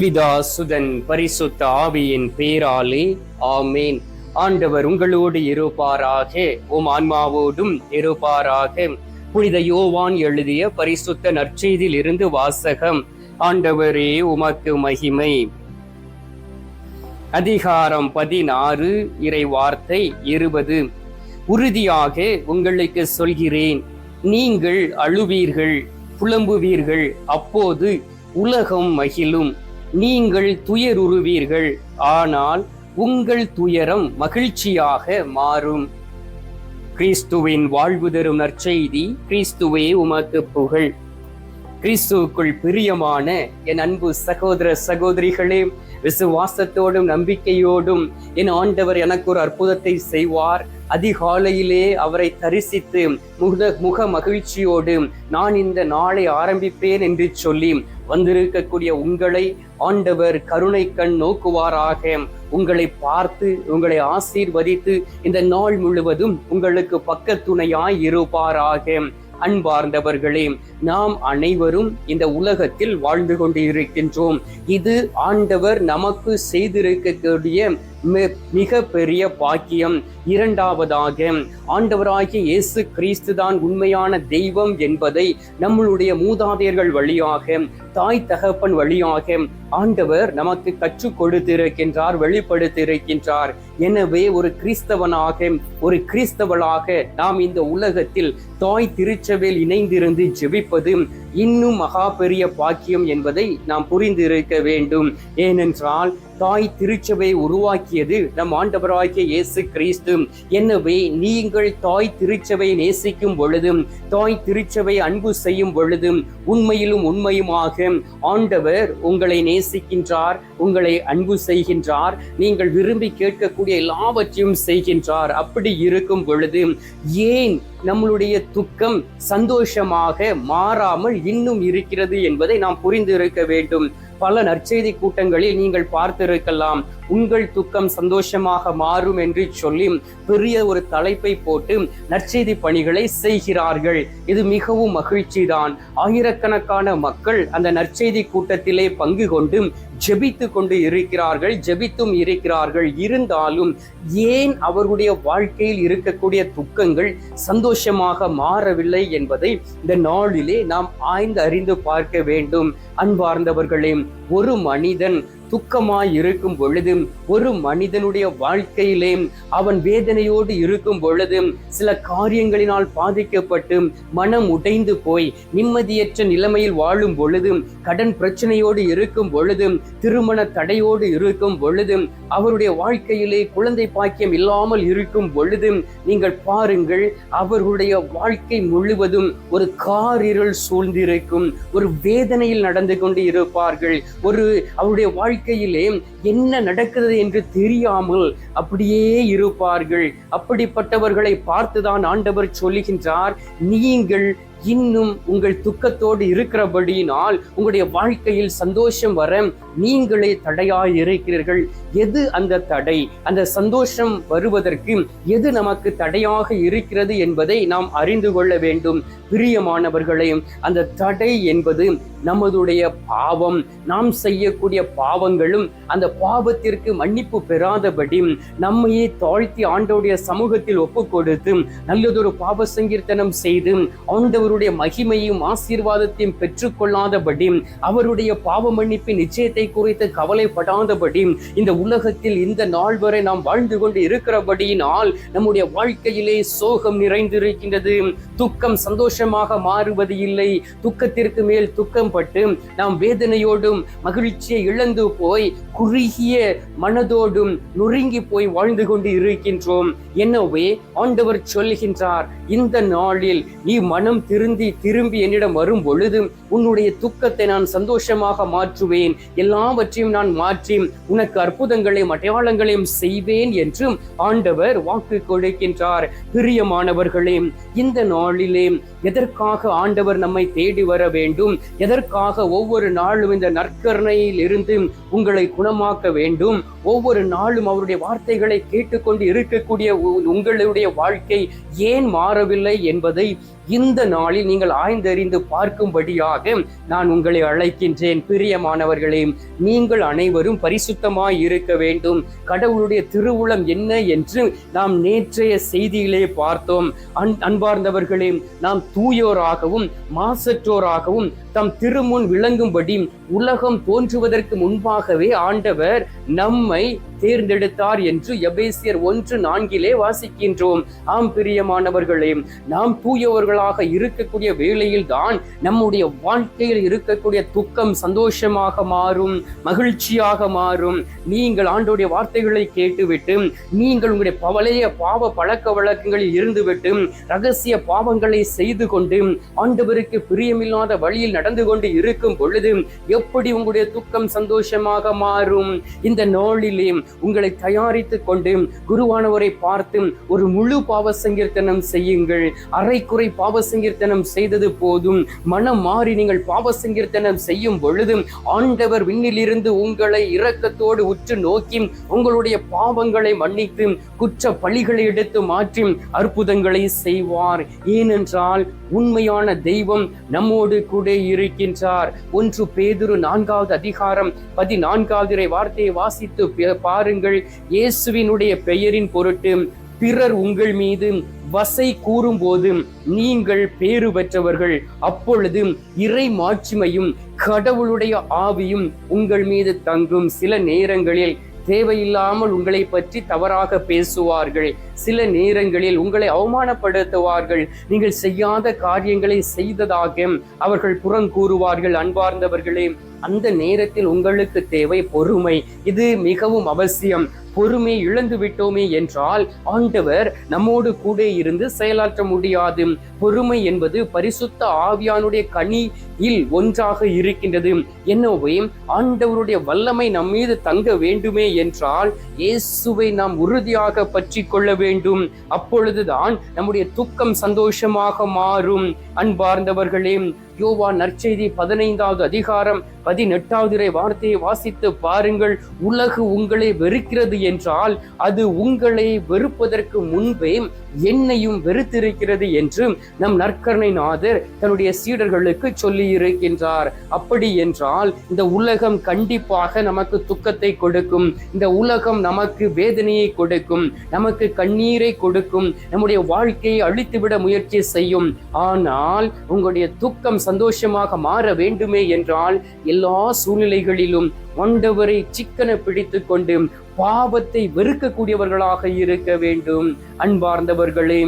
பிதா சுதன் பரிசுத்த ஆவியின் பேராலே ஆமேன். ஆண்டவர் உங்களோடு இருப்பாராக உம் ஆன்மாவோடும் இருப்பாராக. புனித யோவான் எழுதிய பரிசுத்த நற்செய்தியில் இருந்து வாசகம் ஆண்டவரே உமக்கு மகிமை. அதிகாரம் பதினாறு இறை வார்த்தை இருபது. உறுதியாக உங்களுக்கு சொல்கிறேன் நீங்கள் அழுவீர்கள் புலம்புவீர்கள் அப்போது உலகம் மகிழும். நீங்கள் துயருவீர்கள் ஆனால் உங்கள் துயரம் மகிழ்ச்சியாக மாறும். கிறிஸ்துவின் வாழ்வு தரும் நற்செய்தி கிறிஸ்துவே உமக்கு புகழ். கிறிஸ்துவுக்குள் பிரியமான என் அன்பு சகோதர சகோதரிகளே விசுவாசத்தோடும் நம்பிக்கையோடும் என் ஆண்டவர் எனக்கு ஒரு அற்புதத்தை செய்வார். அதிகாலையிலே அவரை தரிசித்து முக முக மகிழ்ச்சியோடு நான் இந்த நாளை ஆரம்பிப்பேன் என்று சொல்லி வந்திருக்கக்கூடிய உங்களை ஆண்டவர் கருணை கண் நோக்குவாராக. உங்களை பார்த்து உங்களை ஆசீர்வதித்து இந்த நாள் முழுவதும் உங்களுக்கு பக்கத்துணையாய் இருப்பாராக. அன்பார்ந்தவர்களே நாம் அனைவரும் இந்த உலகத்தில் வாழ்ந்து கொண்டு இருக்கின்றோம் இது ஆண்டவர் நமக்கு செய்திருக்கக்கூடிய மிக பெரிய பாக்கியம் இரண்டாவதாக ஆண்டவராகிய இயேசு கிறிஸ்து தான் உண்மையான தெய்வம் என்பதை நம்மளுடைய மூதாதையர்கள் வழியாக தாய் தகப்பன் வழியாக ஆண்டவர் நமக்கு கற்றுக் கொடுத்திருக்கின்றார் வெளிப்படுத்தியிருக்கின்றார். எனவே ஒரு கிறிஸ்தவனாக ஒரு கிறிஸ்தவளாக நாம் இந்த உலகத்தில் தாய் திருச்சபையில் இணைந்திருந்து ஜெபிப்பது இன்னும் மகா பெரிய பாக்கியம் என்பதை நாம் புரிந்திருக்க வேண்டும். ஏனென்றால் தாய் திருச்சபை உருவாக்கியது நம் ஆண்டவராகிய இயேசு கிறிஸ்து. எனவே நீங்கள் தாய் திருச்சபை நேசிக்கும் பொழுதும் தாய் திருச்சபை அன்பு செய்யும் பொழுதும் உண்மையிலும் உண்மையுமாக ஆண்டவர் உங்களை நேசிக்கின்றார் உங்களை அன்பு செய்கின்றார் நீங்கள் விரும்பி கேட்கக்கூடிய எல்லாவற்றையும் செய்கின்றார். அப்படி இருக்கும் பொழுது ஏன் நம்மளுடைய துக்கம் சந்தோஷமாக மாறாமல் இன்னும் இருக்கிறது என்பதை நாம் புரிந்து இருக்க வேண்டும். பல நற்செய்தி கூட்டங்களில் நீங்கள் பார்த்திருக்கலாம். உங்கள் துக்கம் சந்தோஷமாக மாறும் என்று சொல்லி பெரிய ஒரு தலைப்பை போட்டு நற்செய்தி பணிகளை செய்கிறார்கள். இது மிகவும் மகிழ்ச்சி தான் ஆயிரக்கணக்கான மக்கள் அந்த நற்செய்தி கூட்டத்திலே பங்கு கொண்டு ஜெபித்து கொண்டு இருக்கிறார்கள் ஜெபித்தும் இருக்கிறார்கள். இருந்தாலும் ஏன் அவர்களுடைய வாழ்க்கையில் இருக்கக்கூடிய துக்கங்கள் சந்தோஷமாக மாறவில்லை என்பதை இந்த நாளிலே நாம் ஆய்ந்து அறிந்து பார்க்க வேண்டும். அன்பார்ந்தவர்களே ஒரு மனிதன் துக்கமாய் இருக்கும் பொழுது ஒரு மனிதனுடைய வாழ்க்கையிலே அவன் வேதனையோடு இருக்கும் பொழுது சில காரியங்களினால் பாதிக்கப்பட்டு மனம் உடைந்து போய் நிம்மதியற்ற நிலைமையில் வாழும் பொழுது கடன் பிரச்சனையோடு இருக்கும் பொழுது திருமண தடையோடு இருக்கும் பொழுது அவருடைய வாழ்க்கையிலே குழந்தை பாக்கியம் இல்லாமல் இருக்கும் பொழுது நீங்கள் பாருங்கள் அவர்களுடைய வாழ்க்கை முழுவதும் ஒரு காரிருள் சூழ்ந்திருக்கும் ஒரு வேதனையில் நடந்து கொண்டு இருப்பார்கள் ஒரு அவருடைய வாழ்க்கை வாழ்க்கையிலே என்ன நடக்கிறது என்று தெரியாமல் அப்படியே இருப்பார்கள். அப்படிப்பட்டவர்களை பார்த்துதான் ஆண்டவர் சொல்லுகின்றார் நீங்கள் இன்னும் உங்கள் துக்கத்தோடு இருக்கிறபடியினால் உங்களுடைய வாழ்க்கையில் சந்தோஷம் வர நீங்களே தடையாய் இருக்கிறீர்கள். எது அந்த தடை? அந்த சந்தோஷம் வருவதற்கு எது நமக்கு தடையாக இருக்கிறது என்பதை நாம் அறிந்து கொள்ள வேண்டும். பிரியமானவர்களையும் அந்த தடை என்பது நமதுடைய பாவம். நாம் செய்யக்கூடிய பாவங்களும் அந்த பாவத்திற்கு மன்னிப்பு பெறாதபடி நம்மையே தாழ்த்தி ஆண்டவருடைய சமூகத்தில் ஒப்பு கொடுத்து நல்லதொரு பாவ சங்கீர்த்தனம் செய்து ஆண்டவர் அவருடைய மகிமையும் ஆசீர்வாதத்தையும் பெற்றுக்கொள்ளாதபடி அவருடைய பாவ மன்னிப்பின் நிச்சயத்தை குறித்து கவலைப்படாதபடி இந்த உலகத்தில் இந்த நாள் வரை நாம் வாழ்ந்து கொண்டு இருக்கிறபடியினால் நம்முடைய வாழ்க்கையிலே சோகம் நிறைந்திருக்கின்றது. துக்கம் சந்தோஷமாக மாறுவது இல்லை. துக்கத்திற்கு மேல் துக்கம் பட்டு நாம் வேதனையோடும் மகிழ்ச்சியை இழந்து போய் குறுகிய மனதோடும் நொறுங்கி போய் வாழ்ந்து கொண்டு இருக்கின்றோம். எனவே ஆண்டவர் சொல்கின்றார் இந்த நாளில் நீ மனம் திரு திருந்தி திரும்பி என்னிடம் வரும் பொழுது உன்னுடைய துக்கத்தை நான் சந்தோஷமாக மாற்றுவேன். எல்லாவற்றையும் நான் மாற்றி உனக்கு அற்புதங்களையும் அடையாளங்களையும் செய்வேன் என்றும் ஆண்டவர் வாக்கு கொடுக்கின்றார். பிரியமானவர்களே இந்த நாளிலே எதற்காக ஆண்டவர் நம்மை தேடி வர வேண்டும்? எதற்காக ஒவ்வொரு நாளும் இந்த நற்கரணையில் இருந்து உங்களை குணமாக்க வேண்டும்? ஒவ்வொரு நாளும் அவருடைய வார்த்தைகளை கேட்டுக்கொண்டு இருக்கக்கூடிய உ- உங்களுடைய வாழ்க்கை ஏன் மாறவில்லை என்பதை இந்த நாளில் நீங்கள் ஆய்ந்தறிந்து பார்க்கும்படியாக நான் உங்களை அழைக்கின்றேன். பிரியமானவர்களே நீங்கள் அனைவரும் பரிசுத்தமாய் இருக்க வேண்டும். கடவுளுடைய திருவுளம் என்ன என்று நாம் நேற்றைய செய்தியிலே பார்த்தோம். அன் அன்பார்ந்தவர்களே நாம் தூயோராகவும் மாசற்றோராகவும் தம் திருமுன் விளங்கும்படி உலகம் தோன்றுவதற்கு முன்பாகவே ஆண்டவர் நம்மை தேர்ந்தெடுத்தார் என்று எபேசியர் ஒன்று நான்கிலே வாசிக்கின்றோம். ஆம் பிரியமானவர்களே நாம் தூயவர்களாக இருக்கக்கூடிய வேளையில் தான் நம்முடைய வாழ்க்கையில் இருக்கக்கூடிய துக்கம் சந்தோஷமாக மாறும் மகிழ்ச்சியாக மாறும். நீங்கள் ஆண்டோடைய வார்த்தைகளை கேட்டுவிட்டு நீங்கள் உங்களுடைய பவளைய பாவ பழக்க வழக்கங்களில் இருந்துவிட்டு ரகசிய பாவங்களை செய்து கொண்டு ஆண்டவருக்கு பிரியமில்லாத வழியில் நடந்து கொண்டு இருக்கும் பொழுது எப்படி உங்களுடைய துக்கம் சந்தோஷமாக மாறும்? இந்த நாளிலே உங்களை தயாரித்துக் கொண்டு குருவானவரை பார்த்து ஒரு முழு பாவ சங்கீர்த்தனம் செய்யுங்கள். அரைக்குறை பாவ சங்கீர்த்தனம் செய்தது போதும். மனம் மாறி நீங்கள் பாவ சங்கீர்த்தனம் செய்யும் பொழுது ஆண்டவர் விண்ணிலிருந்து உங்களை இரக்கத்தோடு உற்று நோக்கி உங்களுடைய பாவங்களை மன்னித்து குற்ற பழிகளை எடுத்து மாற்றி அற்புதங்களை செய்வார். ஏனென்றால் உண்மையான தெய்வம் நம்மோடு கூட இருக்கின்றார். ஒன்று பேதுரு நான்காவது அதிகாரம் பதினான்காவது வார்த்தையை வாசித்து பே- பாருங்கள் இயேசுவினுடைய பெயரின் பொருட்டு பிறர் உங்கள் மீது வசை கூறும்போது நீங்கள் பேறு பெற்றவர்கள். அப்பொழுது இறை மாட்சிமையும் கடவுளுடைய ஆவியும் உங்கள் மீது தங்கும். சில நேரங்களில் தேவையில்லாமல் உங்களை பற்றி தவறாக பேசுவார்கள். சில நேரங்களில் உங்களை அவமானப்படுத்துவார்கள். நீங்கள் செய்யாத காரியங்களை செய்ததாக அவர்கள் புறங்கூறுவார்கள் அன்பார்ந்தவர்களே அந்த நேரத்தில் உங்களுக்கு தேவை பொறுமை. இது மிகவும் அவசியம். பொறுமை இழந்து விட்டோமே என்றால் ஆண்டவர் நம்மோடு கூட இருந்து செயலாற்ற முடியாது. பொறுமை என்பது பரிசுத்த ஆவியானுடைய கனியில் ஒன்றாக இருக்கின்றது. எனவே ஆண்டவருடைய வல்லமை நம் மீது தங்க வேண்டுமே என்றால் இயேசுவை நாம் உறுதியாக பற்றி கொள்ள வேண்டும் வேண்டும். அப்பொழுதுதான் நம்முடைய துக்கம் சந்தோஷமாக மாறும். அன்பார்ந்தவர்களே யோவா நற்செய்தி பதினைந்தாவது அதிகாரம் பதினெட்டாவது வார்த்தையை வாசித்து பாருங்கள். உலகு உங்களை வெறுக்கிறது என்றால் அது உங்களை வெறுப்பதற்கு முன்பே என்னையும் வெறுத்திருக்கிறது என்று நம் நற்கரணை நாதர் தன்னுடைய சீடர்களுக்கு சொல்லி இருக்கின்றார் அப்படி என்றால் இந்த உலகம் கண்டிப்பாக நமக்கு துக்கத்தை கொடுக்கும். இந்த உலகம் நமக்கு வேதனையை கொடுக்கும். நமக்கு கண்ணீரை கொடுக்கும். நம்முடைய வாழ்க்கையை அழித்துவிட முயற்சி செய்யும். ஆனால் உங்களுடைய துக்கம் சந்தோஷமாக மாற வேண்டுமே என்றால் எல்லா சூழ்நிலைகளிலும் ஆண்டவரை சிக்கன பிடித்து கொண்டு பாவத்தை வெறுக்கக்கூடியவர்களாக இருக்க வேண்டும். அன்பார்ந்தவர்களே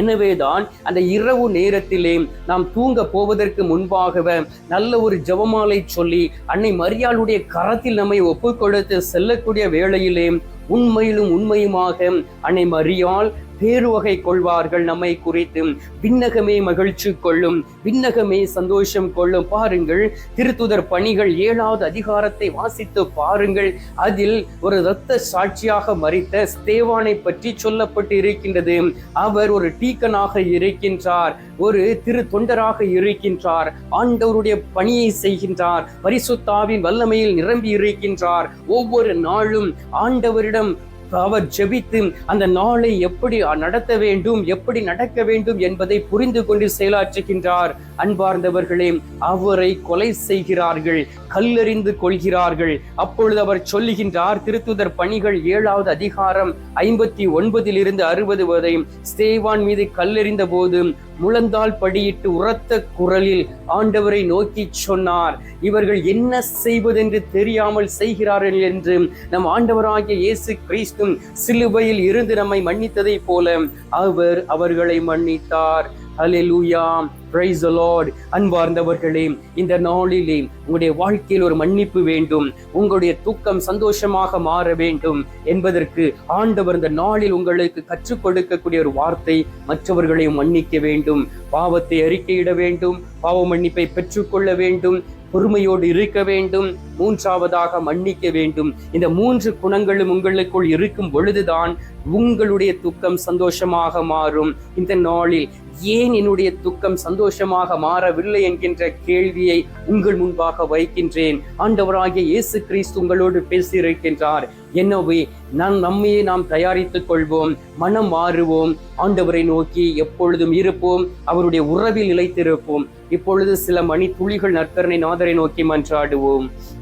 எனவேதான் அந்த இரவு நேரத்திலே நாம் தூங்க போவதற்கு முன்பாகவே நல்ல ஒரு ஜபமாலை சொல்லி அன்னை மரியாளுடைய கரத்தில் நம்மை ஒப்புக்கொடுத்து செல்லக்கூடிய வேளையிலே உண்மையிலும் உண்மையுமாக அன்னை மரியாள் பேருவகை கொள்வார்கள் நம்மை குறித்து விண்ணகமே மகிழ்ச்சி கொள்ளும். விண்ணகமே சந்தோஷம் கொள்ளும். பாருங்கள் திருத்துதர் பணிகள் ஏழாவது அதிகாரத்தை வாசித்து பாருங்கள். அதில் ஒரு இரத்த சாட்சியாக மறித்த ஸ்தேவானை பற்றி சொல்லப்பட்டு இருக்கின்றது அவர் ஒரு டீக்கனாக இருக்கின்றார். ஒரு திரு தொண்டராக இருக்கின்றார். ஆண்டவருடைய பணியை செய்கின்றார். பரிசுத்தாவின் வல்லமையில் நிரம்பி இருக்கின்றார் ஒவ்வொரு நாளும் ஆண்டவரிடம் அவர் ஜெபித்து அந்த நாளை எப்படி நடத்த வேண்டும் எப்படி நடக்க வேண்டும் என்பதை புரிந்து கொண்டு செயலாற்றுகின்றார். அன்பார்ந்தவர்களே அவரை கொலை செய்கிறார்கள். கல்லெறிந்து கொள்கிறார்கள். அப்பொழுது அவர் சொல்லுகின்றார் திருத்துதர் பணிகள் ஏழாவது அதிகாரம் ஐம்பத்தி ஒன்பதிலிருந்து அறுபது வரை ஸ்தேவான் மீது கல்லெறிந்த போது முழந்தால் படியிட்டு உரத்த குரலில் ஆண்டவரை நோக்கி சொன்னார். இவர்கள் என்ன செய்வதென்று தெரியாமல் செய்கிறார்கள் என்று நம் ஆண்டவராகிய இயேசு கிறிஸ்தும் சிலுவையில் இருந்து நம்மை மன்னித்ததைப் போல அவர் அவர்களை மன்னித்தார். ஹalleluya பிரைஸ் லார்ட் அன்பார்ந்தவர்களே இந்த நாளிலே உங்களுடைய வாழ்க்கையில் ஒரு மன்னிப்பு வேண்டும். உங்களுடைய தூக்கம் சந்தோஷமாக மாற வேண்டும் என்பதற்கு ஆண்டவர் இந்த நாளில் உங்களுக்கு கற்றுக் கொடுக்கக்கூடிய ஒரு வார்த்தை மற்றவர்களையும் மன்னிக்க வேண்டும். பாவத்தை அறிக்கையிட வேண்டும். பாவ மன்னிப்பை பெற்றுக்கொள்ள வேண்டும். பொறுமையோடு இருக்க வேண்டும். மூன்றாவதாக மன்னிக்க வேண்டும். இந்த மூன்று குணங்களும் உங்களுக்குள் இருக்கும் பொழுதுதான் உங்களுடைய துக்கம் சந்தோஷமாக மாறும். இந்த நாளில் ஏன் என்னுடைய துக்கம் சந்தோஷமாக மாறவில்லை என்கின்ற கேள்வியை உங்கள் முன்பாக வைக்கின்றேன். ஆண்டவராகிய இயேசு கிறிஸ்து உங்களோடு பேசியிருக்கின்றார். எனவே நாம் நம்மையே நாம் தயாரித்துக் கொள்வோம் மனம் மாறுவோம். ஆண்டவரை நோக்கி எப்பொழுதும் இருப்போம் அவருடைய உறவில் நிலைத்திருப்போம். இப்பொழுது சில மணி துளிகள் நற்கரனை நாதரை நோக்கி மன்றாடுவோம்.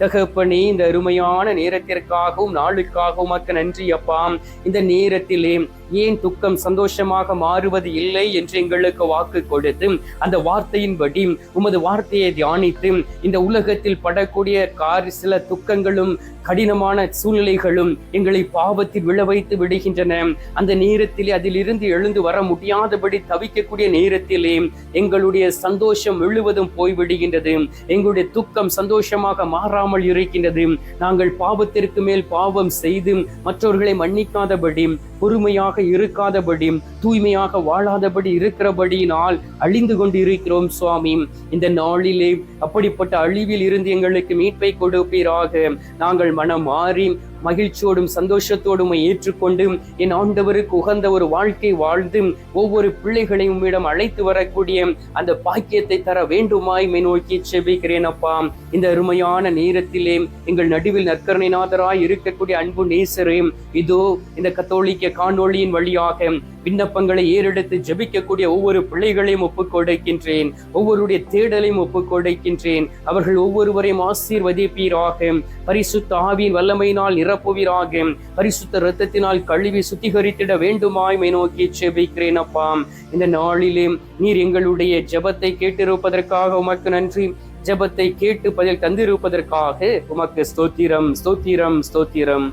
தகப்பனே இந்த அருமையான நேரத்திற்காகவும் நாளுக்காகவும் அக்க நன்றி அப்பா. இந்த நேரத்திலே ஏன் துக்கம் சந்தோஷமாக மாறுவது இல்லை என்று எங்களுக்கு வாக்கு கொடுத்து அந்த வார்த்தையின்படி உமது வார்த்தையை தியானித்து இந்த உலகத்தில் படக்கூடிய கார் சில துக்கங்களும் கடினமான சூழ்நிலைகளும் எங்களை பாவத்தில் விழ வைத்து விடுகின்றன. அந்த நேரத்திலே அதிலிருந்து எழுந்து வர முடியாதபடி தவிக்கக்கூடிய நேரத்திலே எங்களுடைய சந்தோஷம் முழுவதும் போய்விடுகின்றது. எங்களுடைய துக்கம் சந்தோஷமாக மாறாமல் இருக்கின்றது. நாங்கள் பாவத்திற்கு மேல் பாவம் செய்து மற்றவர்களை மன்னிக்காதபடி பொறுமையாக இருக்காதபடி தூய்மையாக வாழாதபடி இருக்கிறபடியினால் அழிந்து கொண்டு இருக்கிறோம் சுவாமி. இந்த நாளிலே அப்படிப்பட்ட அழிவில் இருந்து எங்களுக்கு மீட்பை கொடுப்பீராக. நாங்கள் மனம் மாறி மகிழ்ச்சியோடும் சந்தோஷத்தோடும் ஏற்றுக்கொண்டு என் ஆண்டவருக்கு உகந்த ஒரு வாழ்க்கை வாழ்ந்து ஒவ்வொரு பிள்ளைகளையும் உம்மிடம் அழைத்து வரக்கூடிய அந்த பாக்கியத்தை தர வேண்டுமாய் மை நோக்கி செபிக்கிறேன் அப்பா. இந்த அருமையான நேரத்திலே எங்கள் நடுவில் நற்கரணைநாதராய் இருக்கக்கூடிய அன்பு நேசரே இதோ இந்த கத்தோலிக்க காணொளியின் வழியாக விண்ணப்பங்களை ஏறெடுத்து ஜபிக்கக்கூடிய ஒவ்வொரு பிள்ளைகளையும் ஒப்புக் கொடுக்கின்றேன். ஒவ்வொருடைய தேடலையும் ஒப்புக் கொடுக்கின்றேன். அவர்கள் ஒவ்வொருவரையும் ஆசீர்வதிப்பீராக. பரிசுத்த ஆவியின் வல்லமையினால் நிரப்புவீராக. பரிசுத்த இரத்தத்தினால் கழுவி சுத்திகரித்திட வேண்டுமாய் நோக்கி ஜெபிக்கிறேன் அப்பாம் இந்த நாளிலே நீர் எங்களுடைய ஜபத்தை கேட்டிருப்பதற்காக உமக்கு நன்றி. ஜபத்தை கேட்டு பதில் தந்திருப்பதற்காக உமக்கு ஸ்தோத்திரம் ஸ்தோத்திரம் ஸ்தோத்திரம்.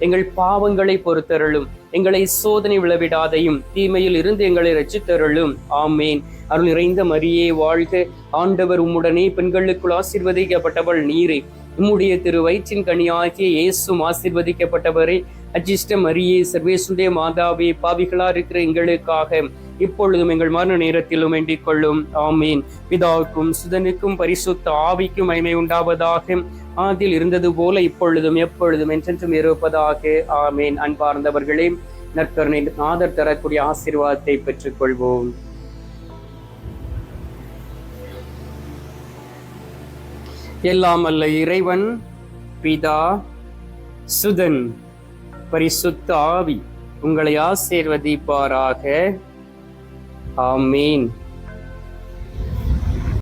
எங்கள் பாவங்களை பொறுத்தருளும். எங்களை சோதனை விளவிடாதையும் தீமையில் இருந்து எங்களை ரச்சித்தருளும் ஆமேன். அருள் நிறைந்த மரியே வாழ்க. ஆண்டவர் உம்முடனே பெண்களுக்குள் ஆசிர்வதிக்கப்பட்டவள் நீரே. உம்முடைய திரு வயிற்றின் கனியாகிய இயேசும் ஆசிர்வதிக்கப்பட்டவரே. அஜிஷ்ட மரியே சர்வேசுடைய மாதாவே பாவிகளா இருக்கிற எங்களுக்காக இப்பொழுதும் எங்கள் மரண நேரத்திலும் வேண்டிக் கொள்ளும். ஆமீன். பிதாவுக்கும் சுதனுக்கும் பரிசுத்த ஆவிக்கும் மகிமை உண்டாவதாக. ஆதில் இருந்தது போல இப்பொழுதும் எப்பொழுதும் என்றென்றும் இருப்பதாக. ஆமீன். அன்பார்ந்தவர்களே நற்கருணை ஆதர் தரக்கூடிய ஆசீர்வாதத்தை பெற்றுக்கொள்வோம். எல்லாம் அல்ல இறைவன் பிதா சுதன் பரிசுத்த ஆவி உங்களை ஆசீர்வதிப்பாராக. ஆமீன்.